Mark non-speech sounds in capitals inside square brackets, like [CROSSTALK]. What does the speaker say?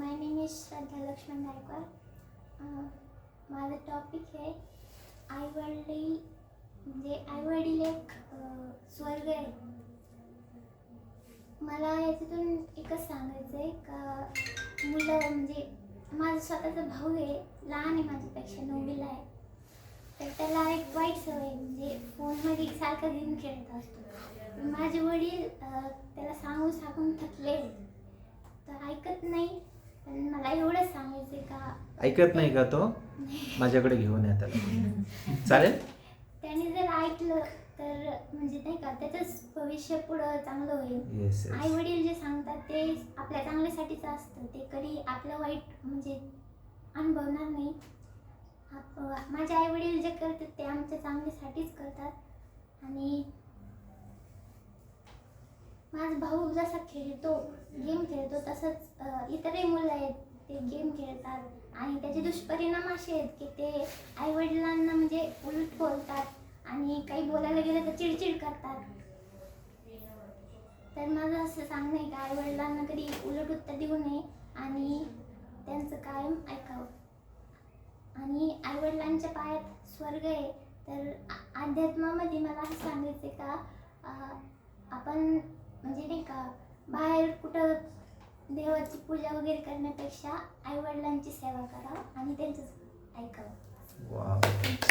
My name is Shraddha Laxman Gaikwad माझा माझं topic आहे आईवडील म्हणजे आईवडील एक स्वर्ग आहे. मला याच्यातून एकच सांगायचं आहे का मुलं म्हणजे माझा स्वतःचा भाऊ आहे लहान आहे माझ्यापेक्षा नववीला आहे. तर त्याला एक वाईट सवय म्हणजे फोनमध्ये सारखा गेम खेळत असतो. माझे वडील त्याला सांगून सांगून थकले तर ऐकत नाही मला एवढंच सांगायचं आहे का? ऐकत नाही का तो? माझ्याकडे घेऊन या त्याला. [LAUGHS] चालेल? त्याने जर ऐकलं तर म्हणजे नाही का त्याचंच भविष्य पुढं चांगलं होईल. येस आई वडील जे सांगतात ते आपल्या चांगल्यासाठीच असतं. ते कधी आपलं वाईट म्हणजे अनुभवणार नाही. आप- माझे आई वडील जे करतात ते आमच्या चांगल्यासाठीच करतात. आणि माझा भाऊ जसा खेळतो गेम खेळतो तसंच अं, इतरही मुलं आहेत. ते गेम खेळतात आणि त्याचे दुष्परिणाम असे आहेत की ते आई वडिलांना म्हणजे उलट बोलतात आणि काही बोलायला गेलं तर चिडचिड करतात. तर माझं असं सांगणं आहे का आई वडिलांना कधी उलट उत्तर देऊ नये आणि त्यांचं कायम ऐकावं. आणि आई वडिलांच्या पायात स्वर्ग आहे तर अध्यात्मामध्ये मला असं सांगायचं आहे का आपण म्हणजे नाही का बाहेर कुठं देवाची पूजा वगैरे करण्यापेक्षा आई वडिलांची सेवा करावं आणि त्यांचं ऐकावं वा